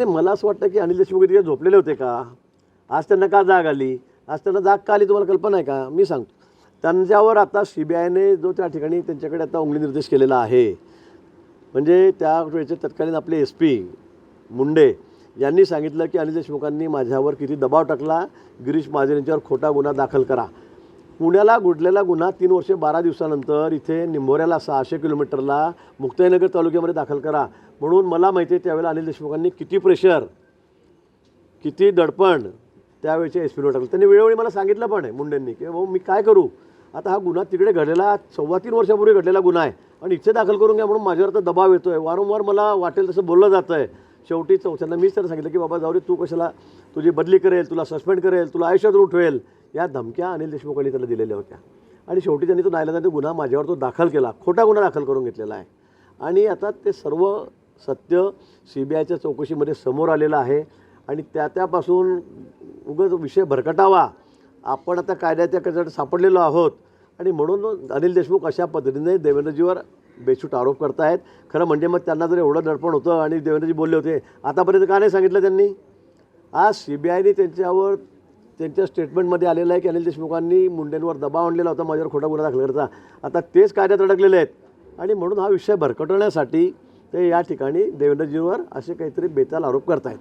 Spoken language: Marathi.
नाही मला असं वाटतं की अनिल देशमुख तिथे झोपलेले होते का? आज त्यांना का जाग आली? आज त्यांना जाग का आली तुम्हाला कल्पना आहे का? मी सांगतो. त्यांच्यावर आता सी बी आयने जो त्या ठिकाणी त्यांच्याकडे आता उंगली निर्देश केलेला आहे म्हणजे त्या वेळेचे तत्कालीन आपले एस पी मुंडे यांनी सांगितलं की अनिल देशमुखांनी माझ्यावर किती दबाव टाकला? गिरीश महाजन यांच्यावर खोटा गुन्हा दाखल करा. पुण्याला गुडलेला गुन्हा तीन वर्षे बारा दिवसानंतर. इथे निंभोऱ्याला सहाशे किलोमीटरला मुक्ताईनगर तालुक्यामध्ये दाखल करा. म्हणून मला माहिती आहे त्यावेळेला अनिल देशमुखांनी किती प्रेशर किती दडपण त्यावेळेच्या एस पीला टाकलं. त्यांनी वेळोवेळी मला सांगितलं पण आहे मुंडेंनी की भाऊ मी काय करू? आता हा गुन्हा तिकडे घडलेला सव्वा तीन वर्षापूर्वी घडलेला गुन्हा आहे. आणि इथे दाखल करून घ्या म्हणून माझ्यावर तर दबाव येतो आहे वारंवार मला वाटेल तसं बोललं जातं आहे शेवटी चौथ्यांदा मीच तर सांगितलं की बाबा जाऊ रे तू कशाला तुझी बदली करेल तुला सस्पेंड करेल तुला आयुष्यातून उठवेल. या धमक्या अनिल देशमुखांनी त्याला दिलेल्या होत्या. आणि शेवटी त्यांनी तो नायला तो गुन्हा माझ्यावर तो दाखल केला. खोटा गुन्हा दाखल करून घेतलेला आहे. आणि आता ते सर्व सत्य सी बी आयच्या चौकशीमध्ये समोर आलेलं आहे. आणि त्या त्यापासून उगाच विषय भरकटावा. आपण आता कायद्याच्या कचऱ्यात सापडलेलो आहोत. आणि म्हणून अनिल देशमुख अशा पद्धतीने देवेंद्रजीवर बेछूट आरोप करतायत. खरं म्हणजे मग त्यांना जर एवढं दडपण होतं आणि देवेंद्रजी बोलले होते आतापर्यंत का नाही सांगितलं त्यांनी? आज सी बी आयने त्यांच्यावर त्यांच्या स्टेटमेंटमध्ये आलेलं आहे की अनिल देशमुखांनी मुंडेंवर दबाव आणलेला होता माझ्यावर खोटा गुन्हा दाखल करायचा आता तेच कायद्यात अडकलेले आहेत. आणि म्हणून हा विषय भरकटवण्यासाठी ते या ठिकाणी देवेंद्रजीवर असे काहीतरी बेताल आरोप करतायत.